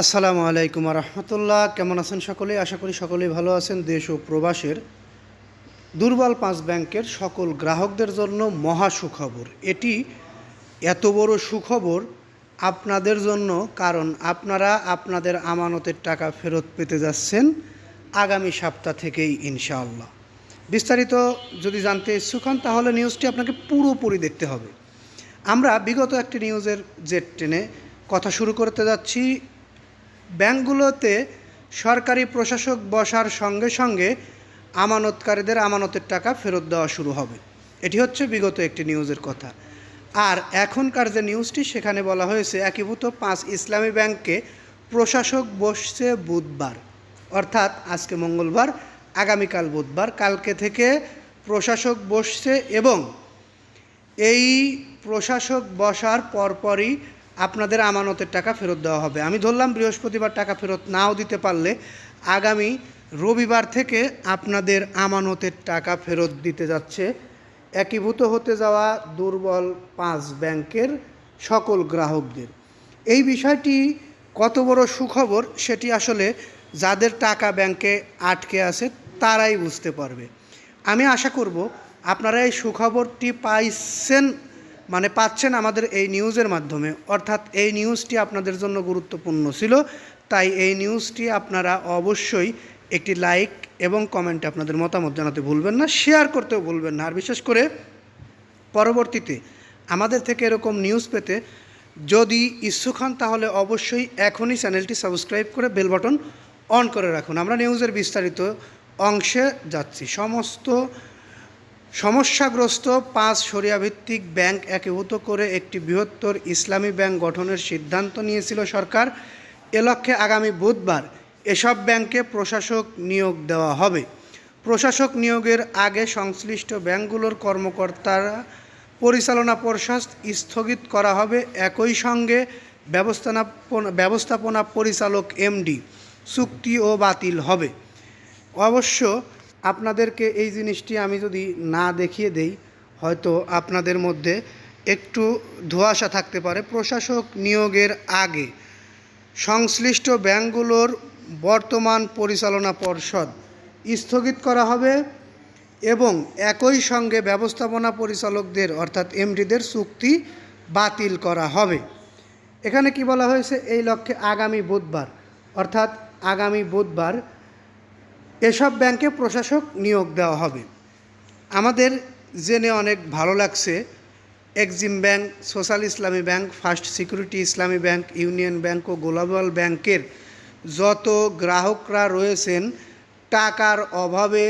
আসসালামু আলাইকুম রহমতুল্লাহ কেমন আছেন সকলেই আশা করি সকলেই ভালো আছেন। দেশ ও প্রবাসের দুর্বল পাঁচ ব্যাংকের সকল গ্রাহকদের জন্য মহা সুখবর। এটি এত বড় সুখবর আপনাদের জন্য, কারণ আপনারা আপনাদের আমানতের টাকা ফেরত পেতে যাচ্ছেন আগামী সপ্তাহ থেকেই, ইনশাআল্লাহ। বিস্তারিত যদি জানতে ইচ্ছুক হন, তাহলে নিউজটি আপনাকে পুরোপুরি দেখতে হবে। আমরা বিগত একটি নিউজের জেট টেনে কথা শুরু করতে যাচ্ছি। ব্যাংকগুলোতে সরকারি প্রশাসক বসার সঙ্গে সঙ্গে আমানতকারীদের আমানতের টাকা ফেরত দেওয়া শুরু হবে। এটি হচ্ছে বিগত একটি নিউজের কথা। আর এখনকার যে নিউজটি, সেখানে বলা হয়েছে, একীভূত পাঁচ ইসলামী ব্যাংকে প্রশাসক বসছে বুধবার। অর্থাৎ আজকে মঙ্গলবার, আগামীকাল বুধবার, কালকে থেকে প্রশাসক বসছে এবং এই প্রশাসক বসার পরপরই আপনাদের আমানতের টাকা ফেরত দেওয়া হবে। আমি ধরলাম বৃহস্পতিবার টাকা ফেরত নাও দিতে পারলে আগামী রবিবার থেকে আপনাদের আমানতের টাকা ফেরত দিতে যাচ্ছে। একীভূত হতে যাওয়া দুর্বল পাঁচ ব্যাংকের সকল গ্রাহকদের। এই বিষয়টি কত বড় সুখবর, সেটি আসলে যাদের টাকা ব্যাংকে আটকে আছে, তারাই বুঝতে পারবে। আমি আশা করব আপনারা এই সুখবরটি পাইছেন মানে পাচ্ছেন আমাদের এই নিউজের মাধ্যমে। অর্থাৎ এই নিউজটি আপনাদের জন্য গুরুত্বপূর্ণ ছিল। তাই এই নিউজটি আপনারা অবশ্যই একটি লাইক এবং কমেন্টে আপনাদের মতামত জানাতে ভুলবেন না, শেয়ার করতেও ভুলবেন না। আর বিশেষ করে পরবর্তীতে আমাদের থেকে এরকম নিউজ পেতে যদি ইচ্ছুক হন, তাহলে অবশ্যই এখনই চ্যানেলটি সাবস্ক্রাইব করে বেল বাটন অন করে রাখুন। আমরা নিউজের বিস্তারিত অংশে যাচ্ছি। সমস্ত সমস্যাগ্রস্ত পাঁচ সরিয়াভিত্তিক ব্যাংক একীভূত করে একটি বৃহত্তর ইসলামী ব্যাংক গঠনের সিদ্ধান্ত নিয়েছিল সরকার। এ লক্ষ্যে আগামী বুধবার এসব ব্যাংকে প্রশাসক নিয়োগ দেওয়া হবে। প্রশাসক নিয়োগের আগে সংশ্লিষ্ট ব্যাংকগুলোর কর্মকর্তারা পরিচালনা পর্ষদ স্থগিত করা হবে। একই সঙ্গে ব্যবস্থাপনা ব্যবস্থাপনা পরিচালক এমডি চুক্তিও বাতিল হবে। অবশ্য আপনাদেরকে এই জিনিসটি আমি যদি না দেখিয়ে দেই, হয়তো আপনাদের মধ্যে একটু ধোঁয়াশা থাকতে পারে। প্রশাসক নিয়োগের আগে সংশ্লিষ্ট ব্যাংকগুলোর বর্তমান পরিচালনা পর্ষদ স্থগিত করা হবে এবং একই সঙ্গে ব্যবস্থাপনা পরিচালকদের অর্থাৎ এমডিদের চুক্তি বাতিল করা হবে। এখানে কি বলা হয়েছে? এই লক্ষ্যে আগামী বুধবার, অর্থাৎ আগামী বুধবার এসব ব্যাংকে প্রশাসক নিয়োগ দেওয়া হবে। আমাদের জেনে অনেক ভালো লাগছে। Exim Bank, Social Islami Bank, First Security Islami Bank, Union Bank ও গ্লোবাল ব্যাংকের যত গ্রাহকরা রয়েছেন, টাকার অভাবে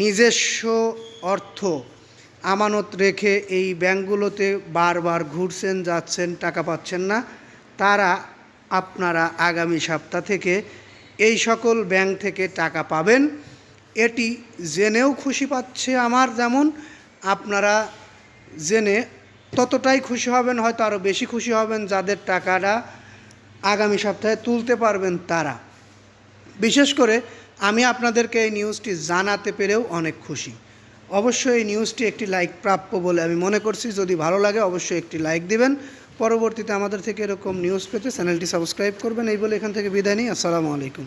নিজস্ব অর্থ আমানত রেখে এই ব্যাংকগুলোতে বারবার ঘুরছেন, যাচ্ছেন, টাকা পাচ্ছেন না। তারা আপনারা আগামী সপ্তাহ থেকে এই সকল ব্যাংক থেকে টাকা পাবেন। এটি জেনেও খুশি পাচ্ছে আমার যেমন। আপনারা জেনে ততটাই খুশি হবেন, হয়তো আরও বেশি খুশি হবেন যাদের টাকাটা আগামী সপ্তাহে তুলতে পারবেন তারা। বিশেষ করে আমি আপনাদেরকে এই নিউজটি জানাতে পেরেও অনেক খুশি। অবশ্যই এই নিউজটি একটি লাইক প্রাপ্য বলে আমি মনে করছি। যদি ভালো লাগে অবশ্যই একটি লাইক দিবেন। পরবর্তীতে আমাদের থেকে এরকম নিউজ পেতে চ্যানেলটি সাবস্ক্রাইব করবেন। এই বলে এখান থেকে বিদায় নিই। আসসালামু আলাইকুম।